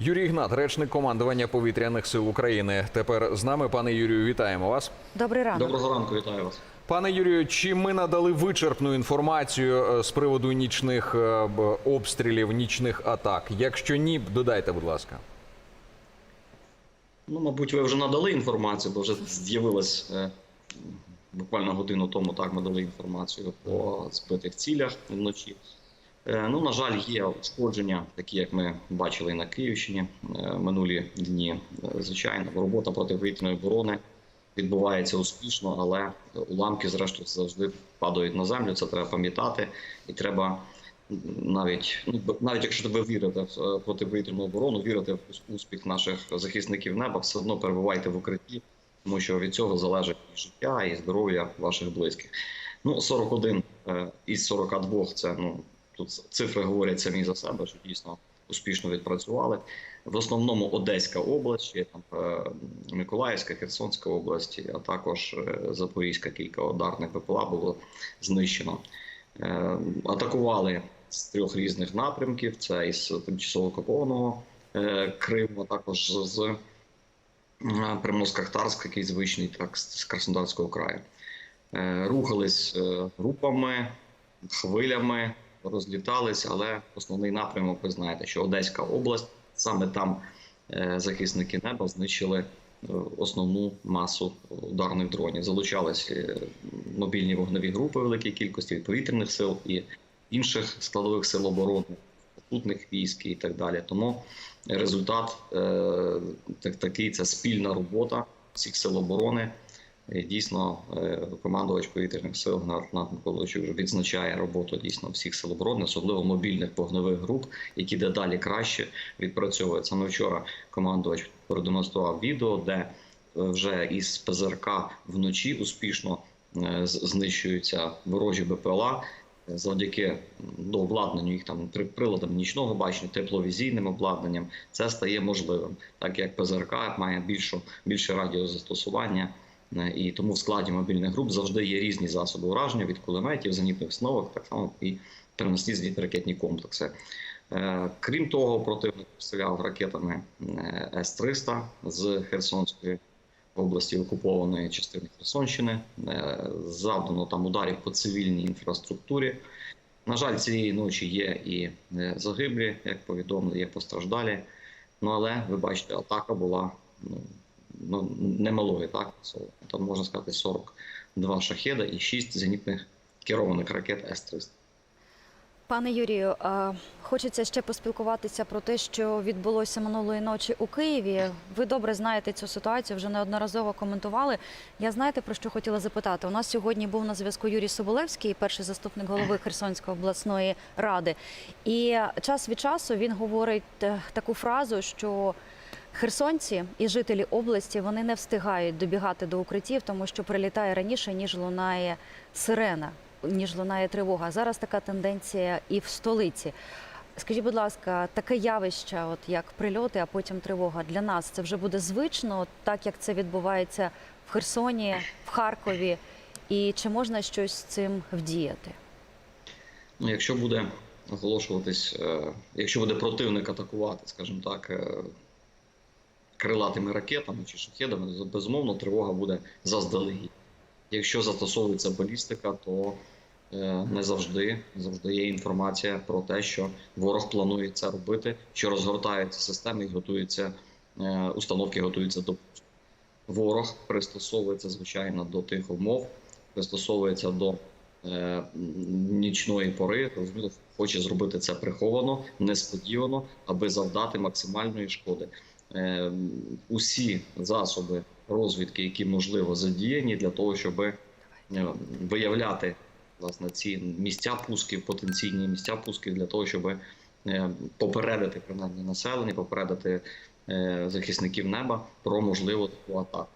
Юрій Ігнат, речник командування повітряних сил України. Тепер з нами, пане Юрію, вітаємо вас. Добрий ранок. Доброго ранку, вітаю вас. Пане Юрію, чи ми надали вичерпну інформацію е, з приводу нічних е, обстрілів, нічних атак? Якщо ні, додайте, будь ласка. Ну, мабуть, ви вже надали інформацію, бо вже з'явилась е, буквально годину тому. Так ми дали інформацію по збитих цілях вночі. Е, ну, на жаль, є ушкодження, такі як ми бачили на Київщині е, минулі дні. Е, Звичайно, робота протиповітряної оборони відбувається успішно, але уламки, зрештою, завжди падають на землю. Це треба пам'ятати, і треба навіть ну навіть якщо ви вірите в протиповітряну оборону, вірите в успіх наших захисників неба, все одно перебувайте в укритті, тому що від цього залежить і життя і здоров'я ваших близьких. Ну 41 е, із 42 – це ну тут цифри говорять самі за себе, що дійсно успішно відпрацювали. В основному Одеська область, ще там е, Миколаївська, Херсонська область, а також е, Запорізька кілька ударних БПЛА було знищено. Е, Атакували з трьох різних напрямків: це із тимчасово окупованого Криму, а також з- Приморсько-Ахтарська, який звичний, так з Краснодарського краю. Рухались групами, хвилями, розлітались, але основний напрямок, ви знаєте, що Одеська область, саме там е, захисники неба знищили е, основну масу ударних дронів. Залучались е, мобільні вогневі групи великій кількості від повітряних сил і інших складових сил оборони, попутних військ і так далі. Тому результат так, такий це спільна робота всіх сил оборони. І Дійсно, е, командувач повітряних сил Геннадій Миколаївич відзначає роботу дійсно всіх сил оборони, особливо мобільних вогневих груп, які дедалі краще відпрацьовують. Саме вчора командувач продемонстрував відео, де е, вже із ПЗРК вночі успішно е, знищуються ворожі БПЛА. е, Завдяки до обладнанню їх там при- приладам нічного бачення, тепловізійним обладнанням, це стає можливим, так як ПЗРК має більшу більше радіозастосування. Е, І тому в складі мобільних груп завжди є різні засоби ураження від кулеметів, зенітних установок, так само і переносні зенітно ракетні комплекси. Е, Крім того, противник постріляв ракетами е, С-300 з Херсонської області окупованої частини Херсонщини. Завдано там ударів по цивільній інфраструктурі. На жаль, цієї ночі є і загиблі, як повідомили, є постраждалі. Ну але ви бачите, атака була ну, ну, немалої, так? Це, Там можна сказати 42 шахеда і 6 зенітних керованих ракет С-300. Пане Юрію, хочеться ще поспілкуватися про те, що відбулося минулої ночі у Києві. Ви добре знаєте цю ситуацію, вже неодноразово коментували. Я знаєте про що хотіла запитати? У нас сьогодні був на зв'язку Юрій Соболевський, перший заступник голови Херсонської обласної ради. І час від часу він говорить е, таку фразу, що Херсонці і жителі області вони не встигають добігати до укриттів, тому що прилітає раніше, ніж лунає сирена, ніж лунає тривога. Зараз така тенденція і в столиці. Скажіть, будь ласка, таке явище, от як прильоти, а потім тривога для нас це вже буде звично, так як це відбувається в Херсоні, в Харкові, і чи можна щось з цим вдіяти? Ну, якщо буде оголошуватись, е, якщо буде противник атакувати, скажімо так, е, крилатими ракетами чи шахедами, безумовно, тривога буде заздалегідь. Якщо застосовується балістика, то е, не завжди, завжди є інформація про те, що ворог планує це робити, що розгортаються системи і готуються, е, установки готуються до пуску. Ворог пристосовується, звичайно, до тих умов, пристосовується до е, нічної пори, розуміло, хоче зробити це приховано, несподівано, аби завдати максимальної шкоди. Е, усі засоби розвідки, які можливо задіяні для того, щоб е, виявляти власне ці місця пусків, потенційні місця пусків для того, щоб е, попередити принаймні населення, попередити е, захисників неба про можливу таку атаку.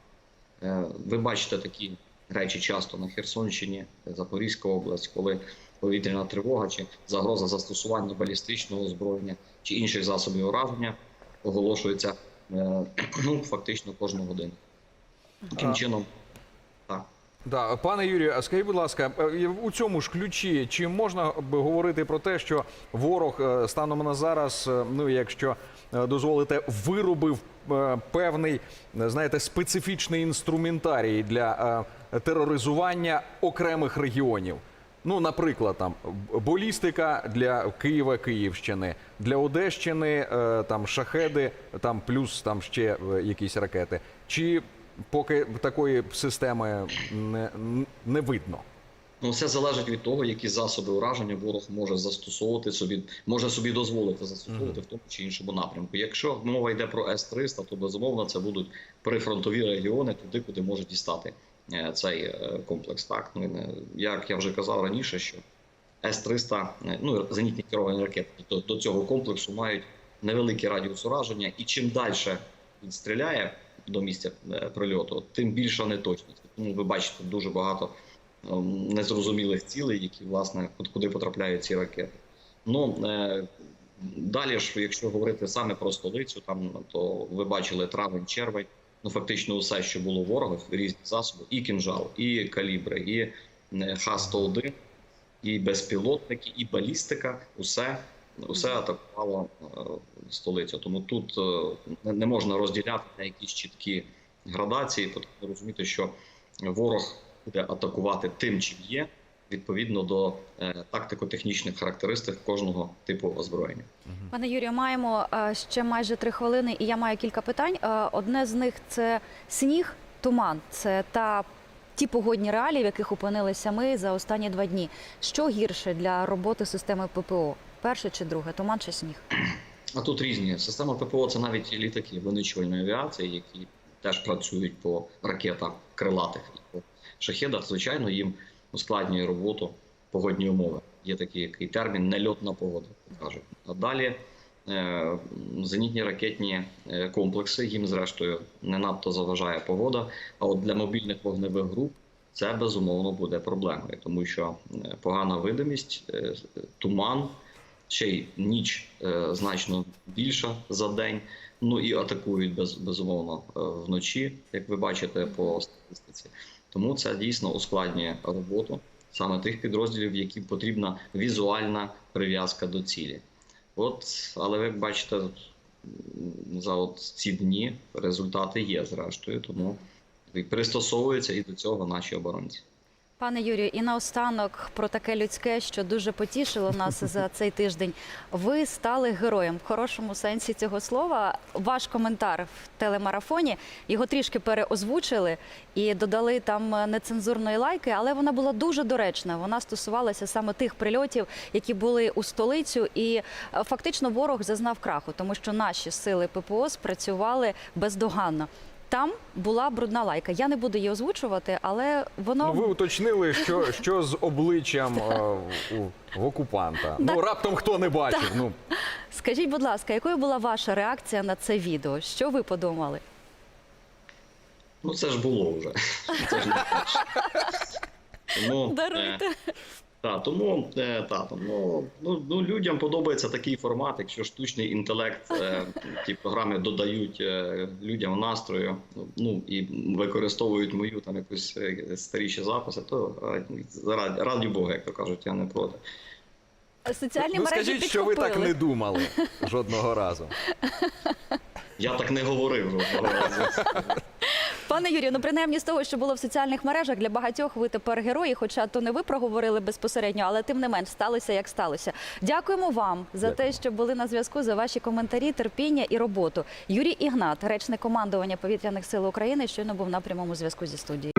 Е, Ви бачите такі речі часто на Херсонщині, Запорізька область, коли повітряна тривога чи загроза застосування балістичного озброєння чи інших засобів ураження оголошується ну, фактично кожну годину. Таким А- чином, так. Да, пане Юрію, а скажіть, будь ласка, е, у цьому ж ключі чи можна б говорити про те, що ворог е, станом на зараз, е, ну якщо е, дозволите, виробив е, певний, е, знаєте, специфічний інструментарій для е, тероризування окремих регіонів? Ну, наприклад, там б- балістика для Києва, Київщини, для Одещини е, там шахеди, там плюс там ще е, якісь ракети. Чи поки такої системи не, не видно? Ну, все залежить від того, які засоби ураження ворог може застосовувати собі, може собі дозволити застосовувати в тому чи іншому напрямку. Якщо мова йде про С-300, то безумовно це будуть прифронтові регіони, туди, куди може дістати цей е, комплекс. Так ну як я вже казав раніше, що С-300, е, ну зенітні керовані ракети до, до цього комплексу мають невеликий радіус ураження, і чим далі він стріляє до місця е, прильоту, тим більша неточність. Тому ви бачите дуже багато ем, незрозумілих цілей, які власне куди потрапляють ці ракети. Ну е, далі ж, якщо говорити саме про столицю, там то ви бачили травень, червень. Ну фактично, усе, що було ворога, різні засоби, і кінжал, і калібри, і е, Х-101, і безпілотники, і балістика, усе. Усе атакувало е, столицю. Тому тут е, не- не можна розділяти на якісь чіткі градації. Потрібно розуміти, що ворог буде атакувати тим, чим є, відповідно до е, тактико-технічних характеристик кожного типу озброєння. Пане Юрію, маємо е, ще майже три хвилини, і я маю кілька питань. Е, Одне з них це сніг, туман. Це та ті погодні реалії, в яких опинилися ми за останні два дні. Що гірше для роботи системи ППО? Перше чи друге? Туман чи сніг? А тут різні система ППО це навіть літаки винищувальної авіації, які теж працюють по ракетах крилатих і по шахедах. Звичайно, їм ускладнює роботу погодні умови. Є такий який термін нельотна погода, кажуть. А далі е, зенітні ракетні е, комплекси їм, зрештою, не надто заважає погода. А от для мобільних вогневих груп це безумовно буде проблемою, тому що е, погана видимість, туман ще й ніч значно більша за день. Ну і атакують без, безумовно вночі, як ви бачите по статистиці. Тому це дійсно ускладнює роботу саме тих підрозділів, які потрібна візуальна прив'язка до цілі. От, але ви бачите, за от ці дні результати є зрештою, тому пристосовуються і до цього наші оборонці. Пане Юрію, і наостанок про таке людське, що дуже потішило нас за цей тиждень. Ви стали героєм в хорошому сенсі цього слова. Ваш коментар в телемарафоні його трішки переозвучили і додали там нецензурної лайки, але вона була дуже доречна. Вона стосувалася саме тих прильотів, які були у столицю, і е, фактично ворог зазнав краху, тому що наші сили ППО спрацювали бездоганно. Там була брудна лайка. Я не буду її озвучувати, але воно Ну, ви уточнили, що, що з обличчям е, у, в окупанта. Ну раптом хто не бачив. Ну Скажіть, будь ласка, якою була ваша реакція на це відео? Що ви подумали? Ну це ж було вже. Це ж не перше. Тому, е, Даруйте. Та, тому е, та, тому, ну, ну, людям подобається такий формат, якщо штучний інтелект, е, ті програми додають е, людям настрою, ну і використовують мою там якусь е, старіші записи, то раді, раді Бога, як то кажуть, я не проти. Соціальні ну мережі скажіть, що ви так не думали жодного разу. Я так не говорив жодного разу. Пане Юрію, ну принаймні з того, що було в соціальних мережах, для багатьох ви тепер герої, хоча то не ви проговорили безпосередньо, але тим не менш сталося як сталося. Дякуємо вам за те, що були на зв'язку, за ваші коментарі, терпіння і роботу. Юрій Ігнат, речник командування повітряних сил України, щойно був на прямому зв'язку зі студією.